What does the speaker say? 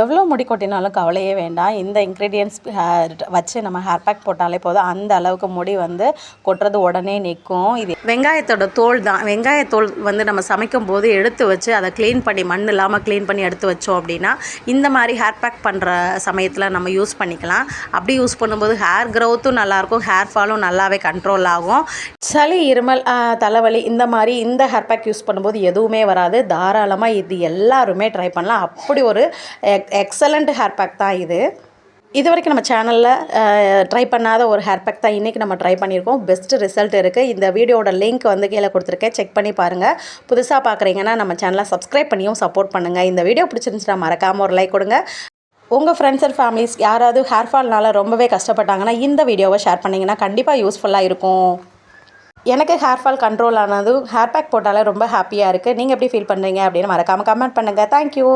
எவ்வளோ முடி கொட்டினாலும் கவலையே வேண்டாம். இந்த இன்க்ரீடியன்ஸ் வச்சு நம்ம ஹேர் பேக் போட்டாலே போதும். அந்த அளவுக்கு முடி வந்து கொட்டுறது உடனே நிற்கும். இது வெங்காயத்தோட தோல் தான். வெங்காயத்தோல் வந்து நம்ம சமைக்கும் போது எடுத்து வச்சு அதை க்ளீன் பண்ணி மண் இல்லாமல் க்ளீன் பண்ணி எடுத்து வச்சோம் அப்படின்னா இந்த மாதிரி ஹேர் பேக் பண்ணுற சமயத்தில் நம்ம யூஸ் பண்ணிக்கலாம். அப்படி யூஸ் பண்ணும்போது ஹேர் க்ரோத்தும் நல்லாயிருக்கும். ஹேர் ஃபாலும் நல்லாவே கண்ட்ரோல் ஆகும். சளி இருமல் தலைவலி இந்த மாதிரி இந்த ஹேர் பேக் யூஸ் பண்ணும்போது எதுவுமே வராது. தாராளமாக இது எல்லாருமே ட்ரை பண்ணலாம். அப்படி ஒரு எக்ஸலண்ட் ஹேர் பேக் தான் இது. இது வரைக்கும் நம்ம சேனலில் ட்ரை பண்ணாத ஒரு ஹேர் பேக் தான் இன்றைக்கி நம்ம ட்ரை பண்ணியிருக்கோம். பெஸ்ட்டு ரிசல்ட் இருக்குது இந்த வீடியோட லிங்க் வந்து கீழே கொடுத்துருக்கேன். செக் பண்ணி பாருங்கள் புதுசாக பார்க்குறீங்கன்னா நம்ம சேனலை சப்ஸ்கிரைப் பண்ணியும் சப்போர்ட் பண்ணுங்கள் இந்த வீடியோ பிடிச்சிருந்துச்சுன்னா மறக்காமல் ஒரு லைக் கொடுங்க. உங்கள் ஃப்ரெண்ட்ஸ் அண்ட் ஃபேமிலிஸ் யாராவது ஹேர் ஃபால்னால் ரொம்பவே கஷ்டப்பட்டாங்கன்னா இந்த வீடியோவை ஷேர் பண்ணிங்கன்னா கண்டிப்பாக யூஸ்ஃபுல்லாக இருக்கும். எனக்கு ஹேர் ஃபால் கண்ட்ரோல் ஆனதும் ஹேர் பேக் போட்டாலே ரொம்ப ஹாப்பியாக இருக்குது நீங்கள் எப்படி ஃபீல் பண்ணுறீங்க அப்படின்னு மறக்காமல் கமெண்ட் பண்ணுங்கள் தேங்க்யூ